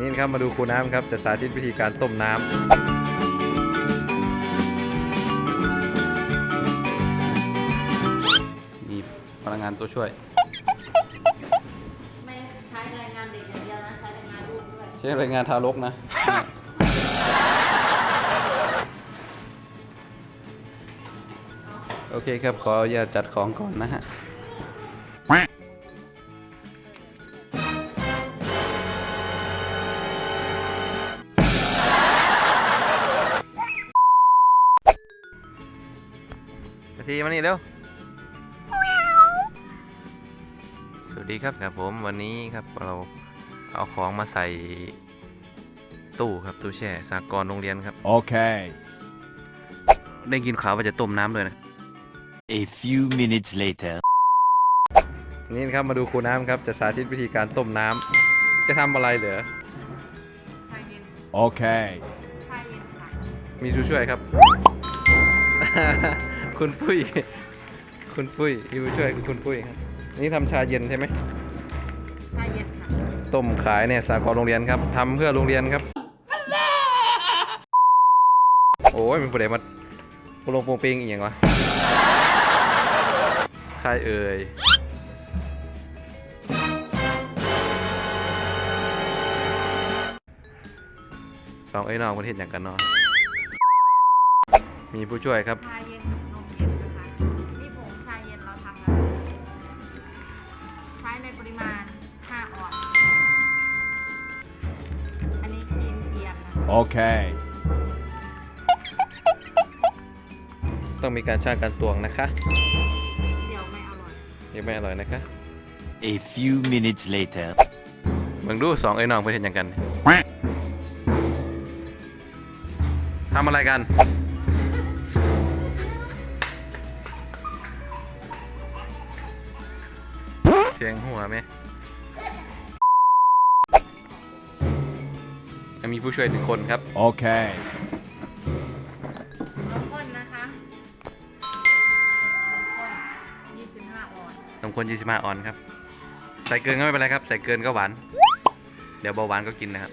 นี่นะครับมาดูครูน้ำครับจะสาธิตวิธีการต้มน้ำมีพลังงานตัวช่วย ไม่ใช้แรงงานเด็กอย่างเดียวนะ ใช้แรงงานลูกด้วย ใช้แรงงานทารกนะ โอเคครับ ขออย่าตจัดของก่อนนะฮะ ทีมานี่เร็ว สวัสดีครับครับผมวันนี้ครับเราเอาของมาใส่ตู้ครับตู้แช่สากรณ์โรงเรียนครับ Okay. ได้กินข่าวว่าจะต้มน้ำด้วยนะ A few minutes later. นี่นะครับมาดูครูน้ำครับจะสาธิตวิธีการต้มน้ำจะทำอะไรเหรอ ชาเย็น Okay. ชาเย็นค่ะ มีผู้ช่วยครับ คุณปุ้ย คุณปุ้ยมีผู้ช่วยคือคุณปุ้ยครับ นี่ทำชาเย็นใช่ไหมชาเย็นค่ะต้มขายเนี่ยสากรณ์โรงเรียนครับทำเพื่อโรงเรียนครับ โอ้ยมันประเดี๋ยวมาโปรงโปรงเปงอีกอย่างวะใครเอ่ยสองไอ้น้องประเทศอย่างกันเนาะมีผู้ช่วยครับ ชา ทียมนะคะ Okay. ต้องมีการช่างการตวงนะคะ เดี๋ยวไม่อร่อย ยังไม่อร่อยนะคะ A few minutes later. เบิ่งดูสองไอ้น้องประเทศอย่างกันทำอะไรกัน เสียงหัวไหม ยังมีผู้ช่วยหนึ่งคนครับ Okay. นมข้นนะคะนมข้น25 ออนซ์นมข้น25 ออนซ์ครับ ใส่เกินก็ไม่เป็นไรครับ ใส่เกินก็หวาน เดี๋ยวเบาหวานก็กินนะครับ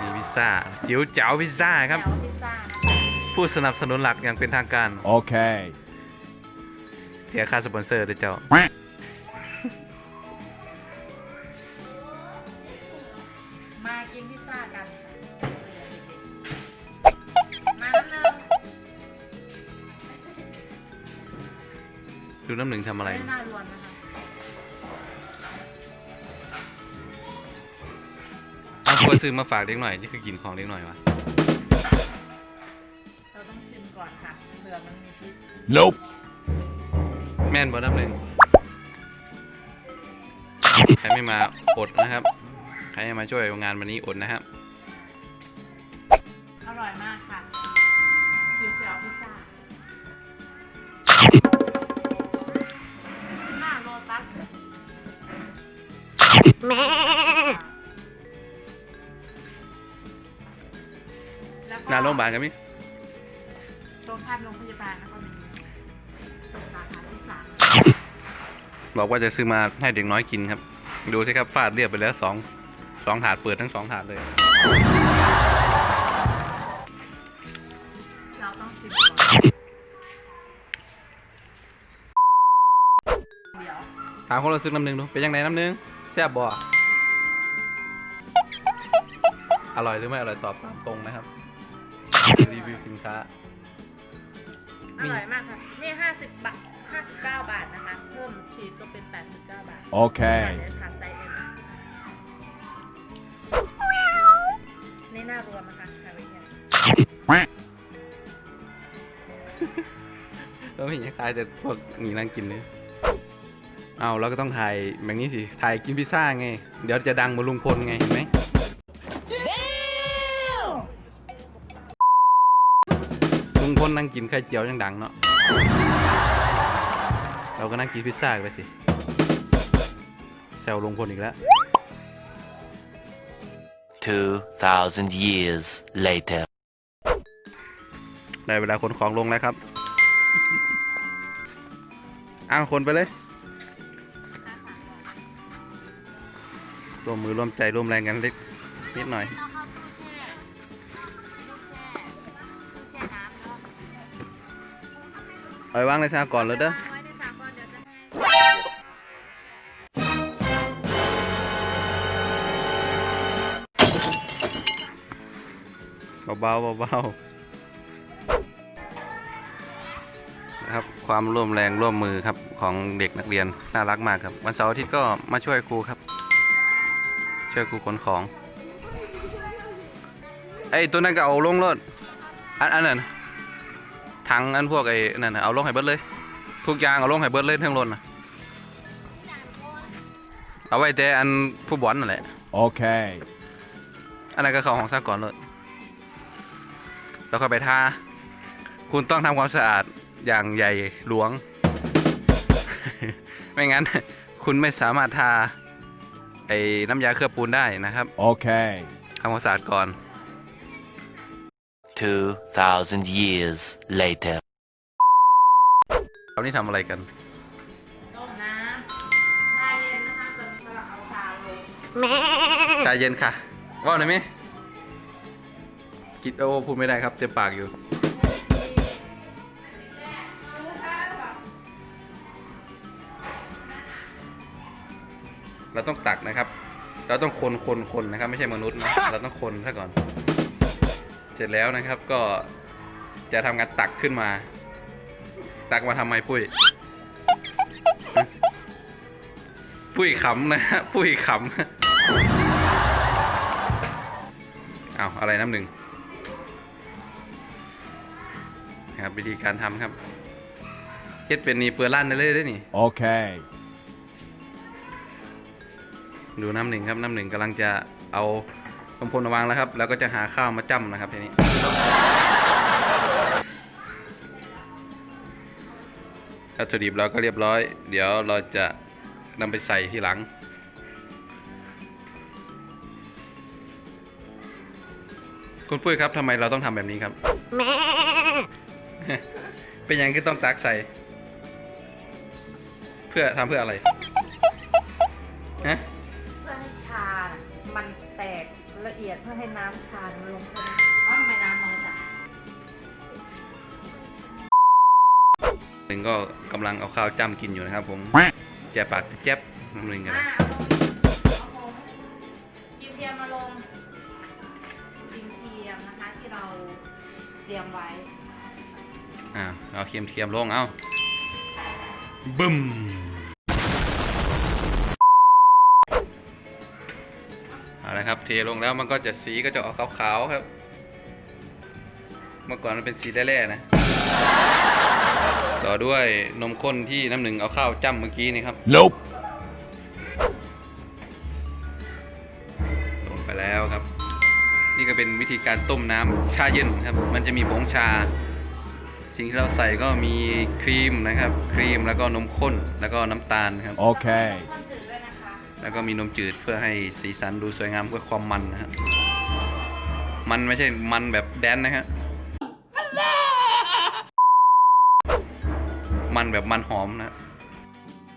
มีพิซซ่า จิ๋วเจ๋วพิซซ่าครับ แถวพิซซ่านะคะผู้สนับสนุนหลักอย่างเป็นทางการ Okay. เสียค่าสปอนเซอร์ด้วยเจ้ามา ดูน้ำหนึ่งทำอะไร ไม่น่ารวนนะคะเอาควรซื้อมาฝากเล็กหน่อย นี่คือกินของเล็กหน่อยวะเราต้องชิมก่อนค่ะเผื่อมันมีพิษ Nope. แม่นบอน้ำหนึ่งใครไม่มาอดนะครับ ใครไม่มาช่วยงานวันนี้อดนะครับ รงพยาบาลกันมิตรงข้ามโรงพยาบาลแล้วก็มีสาขาที่สามบอกว่าจะซื้อมาให้เด็กน้อยกินครับ ดูสิครับฟาดเรียบไปแล้วสองสองถาดเปิดทั้งสองถาดเลยเราต้องชิมก่อนเดี๋ยวถามคนเราซื้อน้ำหนึ่งดูเป็นยังไงน้ำหนึ่งแซ่บบ่อร่อยหรือไม่อร่อยตอบตามตรงนะครับ รีวิวสินค้า อร่อยมากค่ะ นี่ห้าสิบบาทห้าสิบเก้าบาทนะคะ เพิ่มชีสก็เป็นแปดสิบเก้าบาท Okay. เนี่ยค่ะไซส์เอ็มนี่น่ารวมนะคะคาเวียร์ก็ไม่เห็นจะคล้ายแต่พวกหนีนั่งกินเลยเอาเราก็ต้องถ่ายแบบนี้สิ ถ่ายกินพิซซ่าไง เดี๋ยวจะดังเหมือนลุงพลไงเห็นไหม ลุงพลนั่งกินไข่เจียวยังดังเนาะ เราก็นั่งกินพิซซ่าไปสิ แซวลุงพลอีกแล้ว 2,000 years later. ได้เวลาขนของลงแล้วครับ อ้าวคนไปเลยห้าสามบาทร่วมมือร่วมใจร่วมแรงกันเล็กนิดหน่อยเเอาไว้วางในซาก่อนเลยเด้อวางไว้ในสาเดี๋ยวจะให้เบาๆเบาๆนะครับความร่วมแรงร่วมมือครับของเด็กนักเรียนน่ารักมากครับ วันเสาร์อาทิตย์ก็มาช่วยครูครับ ช่วยครูขนของไอ้ตัวนั้นก็เอาลงรถอันอันนั้น ถังอันพวกไอ้นั่นน่ะเอาลงให้เบิดเลย ทุกอย่างเอาลงให้เบิดเลยทั้งรถนะเอาไว้แต่อันผู้บอลนั่นแหละ Okay. อันนั้นก็เข้าของซะก่อนเลยแล้วก็ไปทาคุณต้องทำความสะอาดอย่างใหญ่หลวง ไม่งั้น คุณไม่สามารถทาไอ้น้ำยาเคลือบปูนได้นะครับ Okay. ทำความสะอาดก่อน 2,000 years later. ตอนนี้ทำอะไรกัน ต้มน้ำชาเย็นนะคะตอนนี้กำลังเอาชาลงชาเย็นค่ะ ว่าหน่อยไหมกิดโอ้พูดไม่ได้ครับ เต็มปากอยู่เราต้องตักนะครับ เราต้องคนคนคนนะครับ ไม่ใช่มนุษย์นะ เราต้องคนซะก่อน เสร็จแล้วนะครับก็จะทำการตักขึ้นมา ตักมาทำไมปุ้ยฮะปุ้ยขำนะฮะปุ้ยขำเอาอะไรน้ำหนึ่งนะครับวิธีการทำครับเฮ็ดเป็นนี่เปื้อลั่นได้เลยได้อนี่ Okay. ดูน้ำหนึ่งครับน้ำหนึ่งกำลังจะเอา สมพลวางแล้วครับ แล้วก็จะหาข้าวมาจ้ำนะครับทีนี้ วัตถุดิบเราก็เรียบร้อย เดี๋ยวเราจะนำไปใส่ที่หลัง คุณปุ้ยครับทำไมเราต้องทำแบบนี้ครับ เป็นยังที่ต้องตักใส่ เพื่อทำเพื่ออะไร ยดเพื่อให้น้ำชามันลงไปอ๋อทำไมน้ำน้อยจังหนึ่งก็กำลังเอาข้าวจ้ำกินอยู่นะครับผม แจบปากแจ๊บน้ำหนึ่งกันอะนะเอาลงเอาลงกิมเทียมมาลงกิมเทียมนะคะที่เราเตรียมไว้ อ่าเอาเคียมเทียมลงเอาบึ้ม เอาละครับเทลงแล้วมันก็จะสีก็จะออกขาวๆครับ เมื่อก่อนมันเป็นสีแร่ๆนะ ต่อด้วยนมข้นที่น้ำหนึ่งเอาข้าวจ้ำเมื่อกี้นี่ครับ Nope. ลงไปแล้วครับ นี่ก็เป็นวิธีการต้มน้ำชาเย็นครับ มันจะมีผงชา สิ่งที่เราใส่ก็มีครีมนะครับ ครีมแล้วก็นมข้นแล้วก็น้ำตาลครับ Okay. แล้วก็มีนมจืดเพื่อให้สีสันดูสวยงามเพื่อความมันนะครับมันไม่ใช่มันแบบแดนนะครับมันแบบมันหอมนะ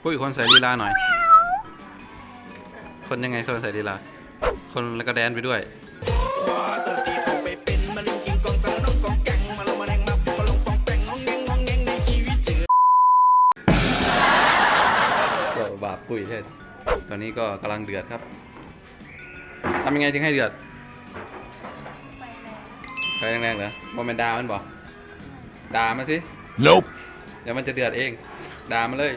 พูดอีกคนใส่ลีลาหน่อย คนยังไงคนใส่ลีลา คนแล้วก็แดนไปด้วยก็บาปปุ้ยเท่ ตอนนี้ก็กำลังเดือดครับทำยังไงถึงให้เดือดไฟแรงๆเหรอโมเมนดามันบอกด่ามาสิ Nope. เดี๋ยวมันจะเดือดเองด่ามาเลย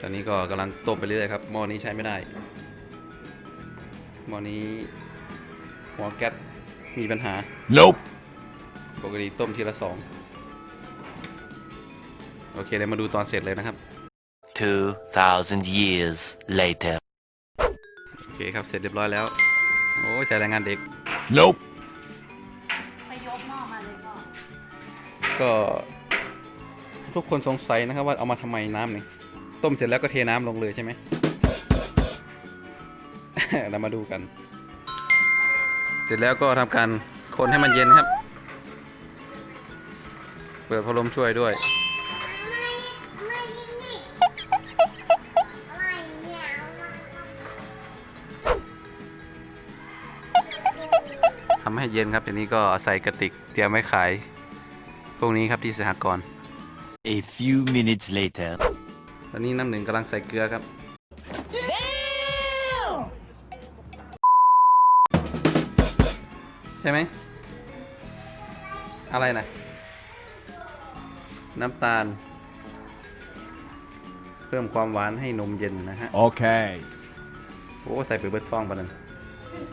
ตอนนี้ก็กำลังต้มไปเรื่อยๆครับหม้อนี้ใช้ไม่ได้หม้อนี้หัวแก๊สมีปัญหา Nope. ปกติต้มทีละสอง โอเคเดี๋ยวมาดูตอนเสร็จเลยนะครับ 2,000 years later. โอเคครับเสร็จเรียบร้อยแล้ว โอ้ยใส่แรงงานเด็ก Nope. ไปยกหม้อมาเลยก็ก็ ทุกคนสงสัยนะครับว่าเอามาทำไมน้ำนี่ต้มเสร็จแล้วก็เทน้ำลงเลยใช่ไหม เรามาดูกัน เสร็จแล้วก็ทำการคนให้มันเย็นครับ เปิดพัดลมช่วยด้วย เย็นครับทีนี้ก็ใส่กระติกเตรียมไว้ขาย พวกนี้ครับที่สหกรณ์ A few minutes later. ตอนนี้น้ำหนึ่งกำลังใส่เกลือครับ ใช่ไหม อะไรนะ น้ำตาล เพิ่มความหวานให้นมเย็นนะฮะ Okay. โอ้ ใส่ไปเบิดซองปะนั้น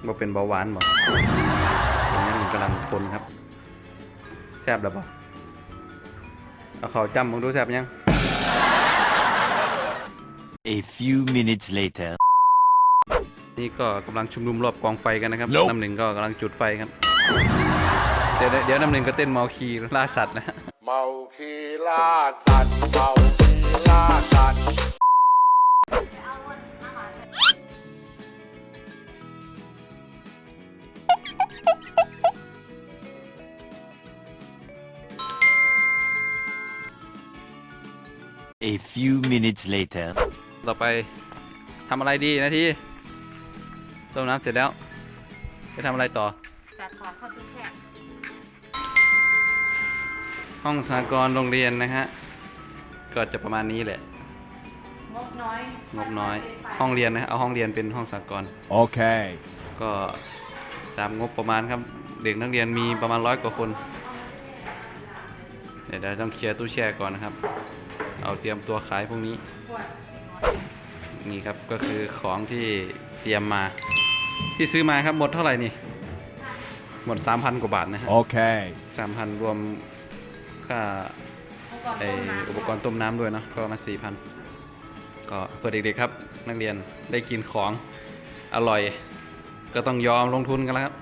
บ่เป็นเบาหวานบ่ตอนนี้มัน กำลังคนครับแซ่บแล้วบ่เอาเขาวจำมึงดูแซ่บยัง A few minutes later. นี่ก็กำลังชุมนุมรอบกองไฟกันนะครับ Nope น้ำหนึ่งก็กำลังจุดไฟครับ เดี๋ยวเดี๋ยวน้ำหนึ่งก็เต้นเมาคีล่าสัตว์นะ เมาคีล่าสัตว์เมาคีล่าสัตว์ A few minutes later. ต่อไปทำอะไรดีนาทีต้มน้ำเสร็จแล้ว จะทำอะไรต่อ จัดของเข้าตู้แช่ห้องสากรณ์โรงเรียนนะฮะ ก็จะประมาณนี้แหละ งบน้อยงบน้อย ห้องเรียนนะฮะเอาห้องเรียนเป็นห้องสากรณ์ Okay. ก็ตามงบประมาณครับ เด็กนักเรียนมีประมาณร้อยกว่าคน เดี๋ยวเราต้องเคลียร์ตู้แช่ก่อนนะครับ เอาเตรียมตัวขายพวกนี้ขวดนี่ครับก็คือของที่เตรียมมา ที่ซื้อมาครับหมดเท่าไหร่นี่ หมด 3,000 กว่าบาทนะฮะ Okay. 3,000รวมค่าอุปกรณ์ไอต้มน้ำอุปกรณ์ต้มน้ำด้วยเนาะก็มา 4,000 ก็เพื่อเด็กๆครับ นักเรียนได้กินของอร่อย ก็ต้องยอมลงทุนกันแล้วครับ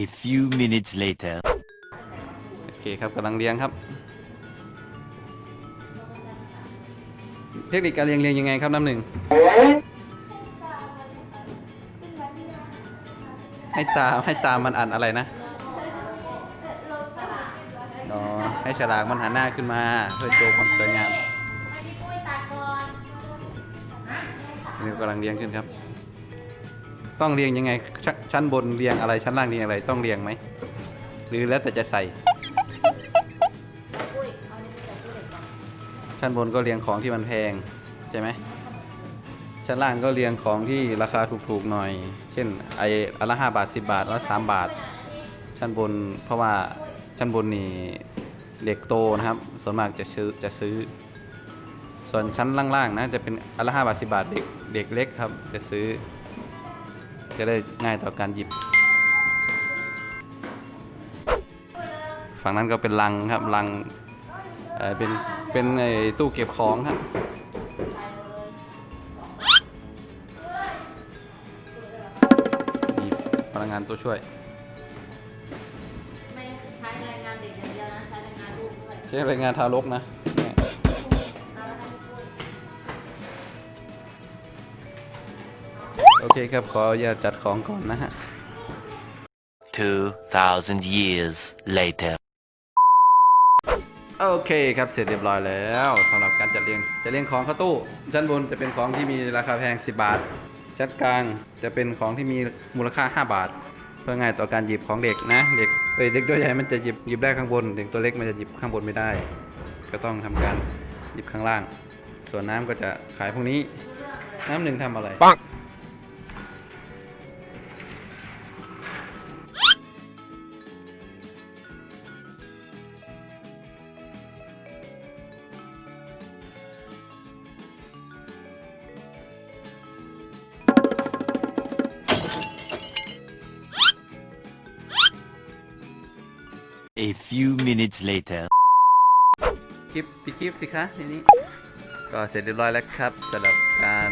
A few minutes later. โอเคครับกำลังเลี้ยงครับ เทคนิคการเลี้ยงเลี้ยงยังไงครับน้ำหนึ่งให้ตาให้ตามันอ่านอะไรนะอ๋อให้ฉลากมันหันหน้าขึ้นมาเพื่อโชว์ความสวยงามนี่กำลังเลี้ยงขึ้นครับ ต้องเรียงยังไงชชั้นบนเรียงอะไรชั้นล่างเรียงอะไรต้องเรียงไหม หรือแล้วแต่จะใส่ ชั้นบนก็เรียงของที่มันแพงใช่ไหมชั้นล่างก็เรียงของที่ราคาถูกๆหน่อย เช่นไออันละห้าบาทสิบาทอันละสามบาท ชั้นบนเพราะว่าชั้นบนนี่เด็กโตนะครับ ส่วนมากจะซื้อจะซื้อ ส่วนชั้นล่างๆนะจะเป็นอันละห้าบาทสิบาทเด็กเด็กเล็กครับจะซื้อ จะได้ง่ายต่อการหยิบ ฝั่งนั้นก็เป็นลังครับลังเออเป็น เป็นไอ้ตู้เก็บของครับนี่พนักงานตัวช่วย ไม่ใช้แรงงานเด็กอย่างเดียวนะ ใช้แรงงานลูกด้วยใช้แรงงานทารกนะเนี่ยเอาแล้วให้พี่ปุ้ยโอเคครับ ขออย่าตจัดของก่อนนะฮะ2,000 years later. โอเคครับเสร็จเรียบร้อยแล้วสำหรับการจัดเรียงจะเรียงของเข้าตู้ ชั้นบนจะเป็นของที่มีราคาแพง 10 บาท ชั้นกลางจะเป็นของที่มีมูลค่า 5 บาท เพื่อง่ายต่อการหยิบของเด็กนะ เด็กเเด็กตัวใหญ่มันจะหยิบหยิบได้ข้างบน เด็กตัวเล็กมันจะหยิบข้างบนไม่ได้ ก็ต้องทำการหยิบข้างล่าง ส่วนน้ำก็จะขายพวกนี้ น้ำหนึ่งทำอะไรปัง A few minutes later. คลิปปิดคลิปสิคะทีนี้ ก็เสร็จเรียบร้อยแล้วครับสำหรับการ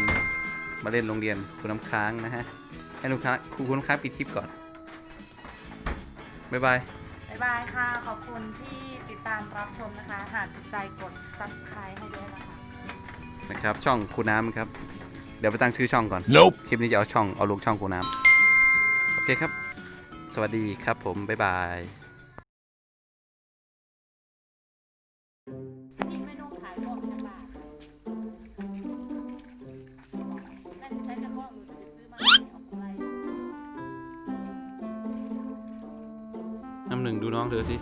มาเล่นโรงเรียนคุณน้ำค้างนะฮะ ให้ลูกค้าครูคุณน้ำค้างปิดคลิปก่อน บ๊ายบาย บ๊ายบายค่ะ ขอบคุณที่ติดตามรับชมนะคะ หากติดใจกด subscribe ให้ด้วยนะคะ นะครับ ช่องครูน้ำครับ เดี๋ยวไปตั้งชื่อช่องก่อน Nope. คลิปนี้จะเอาช่อง เอาลูกช่องครูน้ำ โอเคครับ สวัสดีครับผม บ๊ายบาย หนึ่งดูน้องเธอสิ